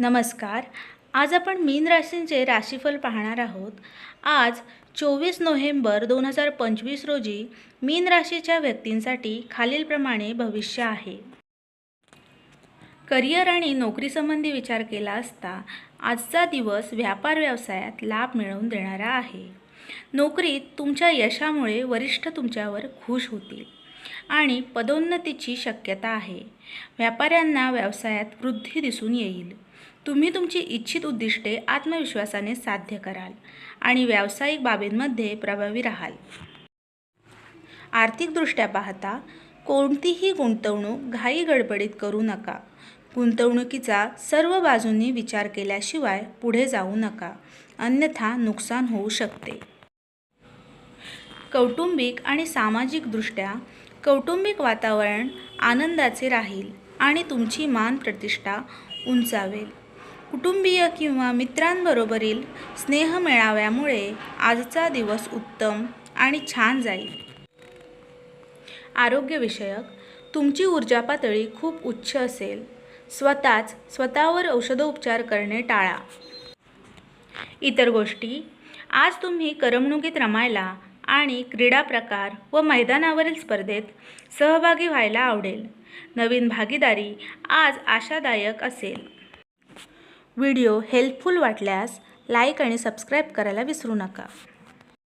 नमस्कार. आज आपण मीन राशींचे राशीफल पाहणार आहोत. आज चोवीस नोव्हेंबर दोन हजार पंचवीस रोजी मीन राशीच्या व्यक्तींसाठी खालीलप्रमाणे भविष्य आहे. करिअर आणि नोकरीसंबंधी विचार केला असता आजचा दिवस व्यापार व्यवसायात लाभ मिळवून देणारा आहे. नोकरीत तुमच्या यशामुळे वरिष्ठ तुमच्यावर खुश होतील आणि पदोन्नतीची शक्यता आहे. व्यापाऱ्यांना व्यवसायात वृद्धी दिसून येईल. तुम्ही तुमची इच्छित उद्दिष्टे आत्मविश्वासाने साध्य कराल आणि व्यावसायिक बाबींमध्ये प्रभावी राहाल. आर्थिकदृष्ट्या पाहता कोणतीही गुंतवणूक घाई गडबडीत करू नका. गुंतवणुकीचा सर्व बाजूंनी विचार केल्याशिवाय पुढे जाऊ नका. अन्यथा नुकसान होऊ शकते. कौटुंबिक आणि सामाजिकदृष्ट्या कौटुंबिक वातावरण आनंदाचे राहील आणि तुमची मान प्रतिष्ठा उंचावेल. कुटुंबीय किंवा मित्रांबरोबरील स्नेह मिळाव्यामुळे आजचा दिवस उत्तम आणि छान जाईल. आरोग्यविषयक तुमची ऊर्जा पातळी खूप उच्च असेल. स्वतःच स्वतःवर औषधोपचार करणे टाळा. इतर गोष्टी आज तुम्ही करमणुकीत रमायला आणि क्रीडा प्रकार व मैदानावरील स्पर्धेत सहभागी व्हायला आवडेल. नवीन भागीदारी आज आशादायक असेल. व्हिडिओ हेल्पफुल वाटल्यास लाईक आणि सबस्क्राईब करायला विसरू नका.